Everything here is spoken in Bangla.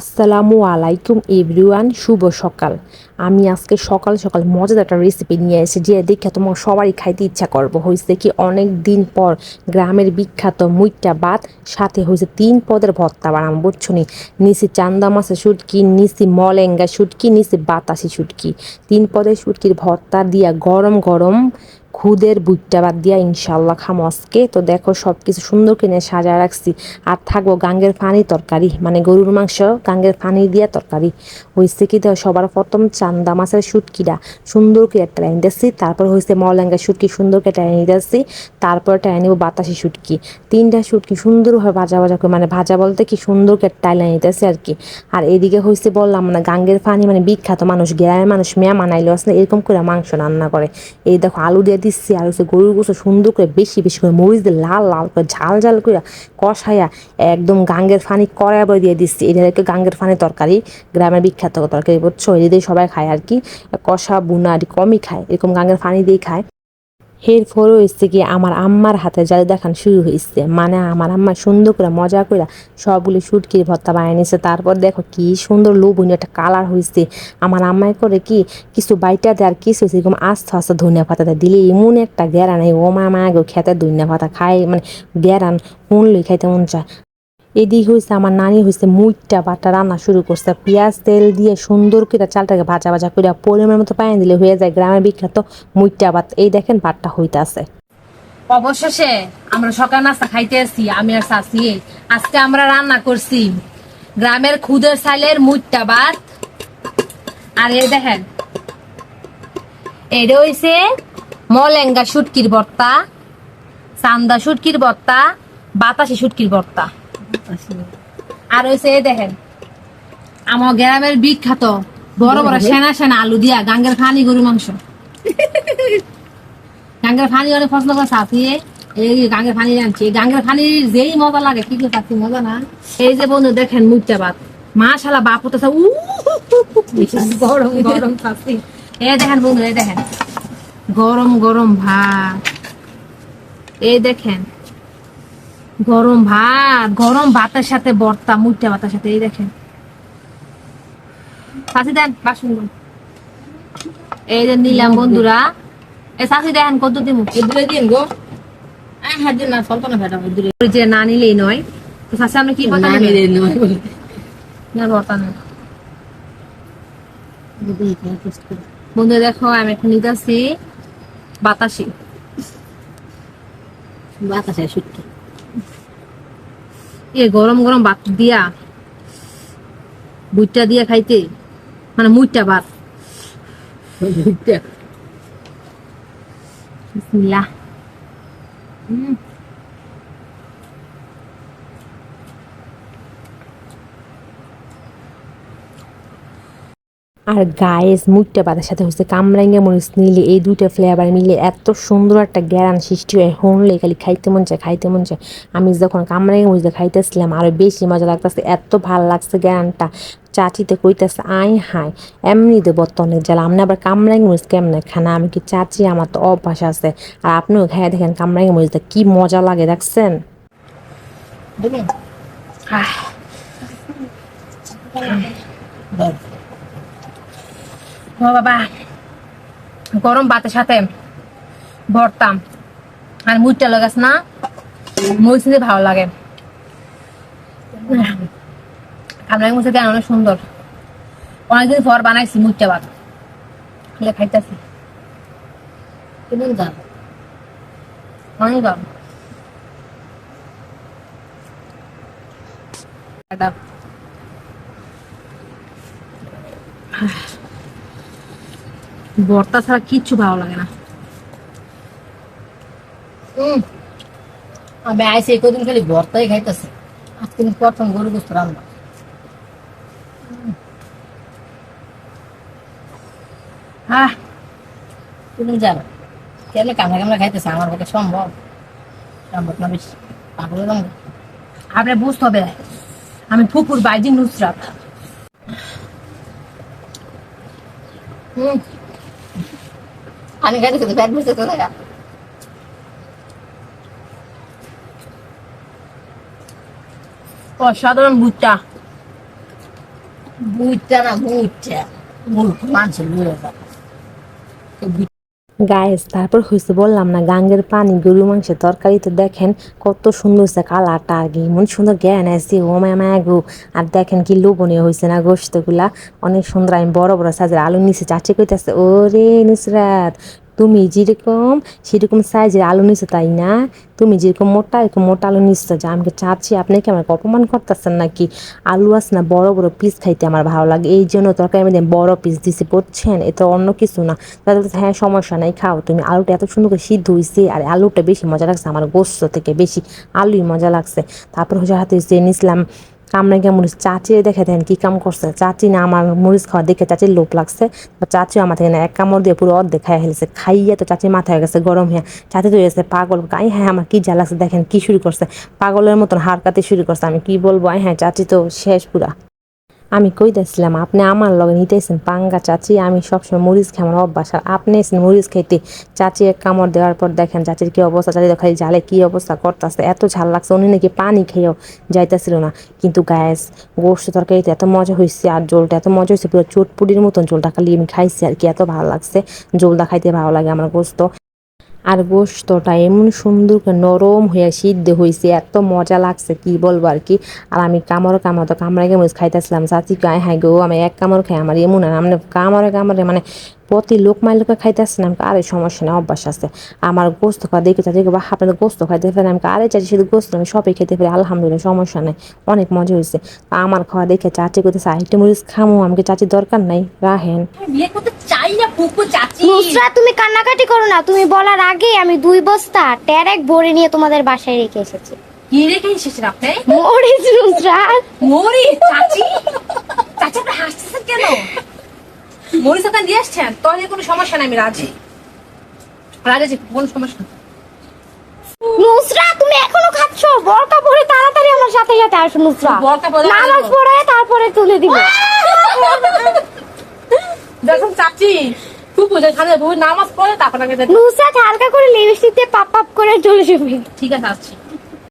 আসসালামু আলাইকুম এভরিওয়ান শুভ সকাল। আমি আজকে সকাল সকাল মজাদার একটা রেসিপি নিয়ে এসেছি, যে দেখে তোমার সবারই খাইতে ইচ্ছা করব। হয়েছে কি, অনেক দিন পর গ্রামের বিখ্যাত মুইটা ভাত, সাথে হয়েছে তিন পদের ভর্তা বানাম বুঝছ নি? নিচে চান্দা মাছের শুটকি, নিচে মলেঙ্গা শুটকি, নিচে বাতাসি শুটকি। তিন পদের শুটকির ভর্তা দিয়া গরম গরম খুদের বুটটা বাদ দিয়া ইনশাল্লাহ খামো আজকে। তো দেখো সব কিছু সুন্দর কিনে সাজা রাখছি। আর থাকব গাঙ্গের পানি তরকারি মানে গরুর মাংস গাঙ্গের পানি দিয়া তরকারি। হয়েছে কি দেখো সবার প্রথম চান্দা মাছের শুটকিটা সুন্দর করে ট্রাই দিচ্ছি তারপর হয়েছে মলাঙ্গা শুটকি সুন্দর করে ট্রাই দিচ্ছি তারপর ট্রাই নেব বাতাসি শুটকি। তিনটা শুটকি সুন্দরভাবে ভাজা ভাজা করে মানে ভাজা বলতে কি সুন্দর করে টাইলা নিতেছে আর কি। আর এদিকে হয়েছে বললাম না, গাঙ্গের পানি মানে বিখ্যাত মানুষ, গ্রামের মানুষ মেয়া মানাইলো আসলে এরকম করে মাংস রান্না করে। এই দেখো আলু দিয়ে দিচ্ছি আর হচ্ছে গরুর গোছ সুন্দর করে বেশি বেশি করে মরিচ দিয়ে লাল লাল করে ঝাল ঝাল করে কষাইয়া একদম গাঙ্গের ফানি কড়াই বই দিয়ে দিচ্ছি এটা গাঙ্গের ফানি তরকারি, গ্রামের বিখ্যাত তরকারি, বুঝছ? এটা দিয়ে সবাই খায় আর কি। কষা, বুনা আর কমই খায়। এরকম গাঙ্গের ফানি দিয়েই খায়। এর পরে হয়েছে কি আমার আম্মার হাতে জাদু দেখান শুরু হয়েছে মানে আমার আম্মা সুন্দর করে মজা করে সবগুলি সুটকির ভর্তা বানিয়ে নিছে। তারপর দেখো কি সুন্দর লোভনীয় একটা কালার হয়েছে আমার আম্মায় করে কি, কিছু বাইটা দেয় আর কিছু এরকম আস্তে আস্তে ধনিয়া পাতা দেয়। দিলে এমন একটা গেরান এই ও মা মা খেতে ধনিয়া পাতা খায়। মানে গ্যারান শুনলেই খাইতে মন চায়। এদিকে হয়েছে আমার নানি হয়েছে মুইটা বাটা, রান্না শুরু করছে। পেঁয়াজ তেল দিয়ে সুন্দর করে চালটাকে ভাজা ভাজা করে পরিমাণ মতো পানি দিলে হয়ে যায় গ্রামের বিখ্যাত মুইটা ভাত। এই দেখেন ভাতটা হইতে আছে অবশেষে আমরা সকাল নাস্তা খাইতে আসছি, আমি আর শাশি আজকে আমরা রান্না করছি গ্রামের খুদের সালের মুটটা ভাত। আর এই দেখেন, এটা হইছে মলেঙ্গা শুটকির ভর্তা, চান্দা শুটকির ভর্তা, বাতাসি শুটকির ভর্তা। আর এই দেখেন আমার গ্রামের বিখ্যাত বড় বড় সেনা সেনা আলু দিয়া গাঙ্গের খানি গরু মাংস। গাঙ্গের ফানি অনেক পছন্দ করে সাথিয়ে এই গাঙ্গের ফানি গাঙ্গের ফানির যেই মজা লাগে কি সাথী মজা না। এই যে বন্ধু দেখেন মুখটা বাদ মা শালা বাপু উ গরম গরম সাথী এই দেখেন বন্ধু এই দেখেন গরম গরম ভাত। এই দেখেন গরম ভাত গরম ভাতের সাথে বর্তা মুখটা ভাতের সাথে এই দেখেন। সাথী দেন বাসন এই যে নিলাম বন্ধুরা। এ দেখেন কত দিন দূরে দিন গো। যে না নিলেই নয়। তো কি কথা না নয় নেই। বন্ধু দেখো আমি এখন নিতেছি বাতাসি। বাতাসে সুটকি এ গরম গরম ভাত দিয়া বুটটা দিয়া খাইতে মানে মুইটা ভাত। বিসমিল্লাহ। হুম আর গায়েস মুখটা বাতার সাথে হচ্ছে কামরাঙ্গা মরিচ নিলে এই দুইটা ফ্লেভার মিলে এত সুন্দর একটা গ্যারান সৃষ্টি হয়। হনলে খালি খাইতে মন চায় খাইতে মন চায়। আমি যখন কামরাঙ্গা মরিচ খাইতেছিলাম আরও বেশি মজা লাগতেছে এত ভালো লাগছে গ্যারানটা। চাচিতে কইতেছে আই হাই এমনি দেবো তো অনেক জ্বালা আপনি আবার কামরাঙ্গা মরিচ কেমনে খানা? আমি কি চাচি আমার তো অভ্যাস আছে। আর আপনিও খাই দেখেন কামরাঙ্গা মরিচটা কি মজা লাগে দেখছেন? ও বাবা, গরম ভাতের সাথে ভরতাম আর মুইটা লাগাস না? মরিচ ভালো লাগে। আমরা মুছে অনেক সুন্দর। অনেকদিন পর বানাইছি মুইটা ভাত। খাইতেছি। কেমন দাম? অনেক দাম। এটা ভর্তা ছাড়া কিচ্ছু ভালো লাগে না। হুম আমি আইসি কদিন খালি ভর্তাই খাইতেছে। আজকে প্রথম গরু গোস্ত রান্না। হ্যাঁ তুমি জানো কেন কামড়া কামড়া খাইতেছে? আমার পক্ষে সম্ভব। সম্ভব না বেশি পাগল বুঝতে হবে। আমি ফুপুর বাইজি নুসরাত। হুম আমি গাড়ি কিন্তু ব্যাট বুঝতে তো দেখা অসাধারণ ভুট্টা। বুটটা না বুটটা মানুষের বুড়ে গায়েস তারপর হয়েছে বললাম না, গাঙ্গের পানি, গরু মাংসের তরকারিতে দেখেন কত সুন্দর হয়েছে কালারটা আর কি মন সুন্দর জ্ঞান আছে, ও মায়া গো। আর দেখেন কি লোভনীয় হয়েছে না গোস্তগুলা অনেক সুন্দর, আমি বড় বড় সাজের আলু নিচে চাচি কইতেছে, ওরে নুসরাত তুমি যেরকম সেরকম সাইজের আলু নিছো তাই না? তুমি যেরকম মোটা এরকম মোটা আলু নিচ্ছ যে আমাকে চাচ্ছি আপনি কি আমাকে অপমান করতেছেন নাকি? আলু আছে না বড় বড় পিস খাইতে আমার ভালো লাগে। এই জন্য তরকারি মধ্যে বড় পিস দিছি পড়ছেন এ তো অন্য কিছু না। বলছে, হ্যাঁ সমস্যা নাই খাও। তুমি আলুটা এত সুন্দর করে সিদ্ধ হয়েছে আর আলুটা বেশি মজা লাগছে আমার গোস্ত থেকে বেশি আলুই মজা লাগছে। তারপর হচ্ছে হাতে যে নিছিলাম কামড়ে গিয়ে মরিচ, চাচি দেখে দেন কি কাম করছে। চাচি না আমার মরিচ খাওয়া দেখে চাচির লোভ লাগছে। চাচিও আমার থেকে না, এক কামড় দিয়ে পুরো অর্ধেক খাইয়া ফেলেছে। খাইয়া তো চাচি মাথায় গেছে গরম হয়ে চাচি তো গেছে পাগল। গাই হ্যাঁ আমার কি জ্বালাছে দেখেন কি শুরু করছে। পাগলের মতন হারকাতে শুরু করছে। আমি কি বলব? আই হ্যাঁ চাচি তো শেষ পুরা। আমি কই দিয়েছিলাম আপনি আমার লগে নিতেছেন পাঙ্গা চাচি, আমি সবসময় মরিচ খাই অভ্যাস। আর আপনি এসেছেন মরিচ খাইতে। চাচি এক কামড় দেওয়ার পর দেখেন চাচির কি অবস্থা, চাচি খালি জালে কি অবস্থা করতেছে, এত ঝাল লাগছে, উনি নাকি পানি খেয়েও যাইতেছিল না। কিন্তু গ্যাস গোস্ত তরকারিতে এত মজা হয়েছে আর জলটা এত মজা হয়েছে পুরো চটপুরির মতন জলটা খালি আমি খাইছি আর কি, এত ভালো লাগছে। জলটা খাইতে ভালো লাগে আমার গোস্ত আর গোস্তটা এমন সুন্দর নরম হয়ে সিদ্ধ হয়েছে এত মজা লাগছে, কি বলব আর কি। আর আমি কামড় কামড় তো কামড়ে কামড় খাইতেছিলাম, চাচি গায়ে হ্যাঁ গো, আমি এক কামড় খাই, আমার এমন আর মানে কামড়ে কামড়ে মানে প্রতি লোক মাই লোকে খাইতেছি না আমাকে আরে সমস্যা নেই অভ্যাস আছে। আমার গোস্ত খাওয়া দেখে চাচি বা আপনাদের গোস্ত খাইতে পারেন আমাকে আরে চাচি শুধু গোস্ত আমি সবই খেতে পারি আলহামদুলিল্লাহ সমস্যা নেই অনেক মজা হয়েছে আমার খাওয়া দেখে চাচি করতেছে আইটেম মরিচ খামো আমাকে চাচির দরকার নাই রাহেন বিয়ে করতে চাই না ফুকু চাচি। নুসরা তুমি কান্নাকাটি করো না তুমি বলার আগে আমি দুই বস্তা ট্যারেক ভরে নিয়ে তোমাদের বাসায় রেখে এসেছি। কি রেখে এসেছেন আপনি? মরিস নুসরা মরি চাচি? চাচি আপনি হাসতেছেন কেন? মরিচ ওখানে দিয়ে আসছেন? তাহলে কোনো সমস্যা নাই আমি রাজি। রাজি কোনো সমস্যা। নুসরা তুমি এখনও খাচ্ছ? বরকা পরে তাড়াতাড়ি আমার সাথে সাথে আসো নুসরা। নামাজ পড়ে তারপরে তুলে দিব। দেখুন চাচি খুব বুঝে খানে নামাজ পড়ে তারপর যেতে- হালকা করে লিপস্টিক দিয়ে পাপ পাপ করে চলে যাবে। ঠিক আছে আসছি।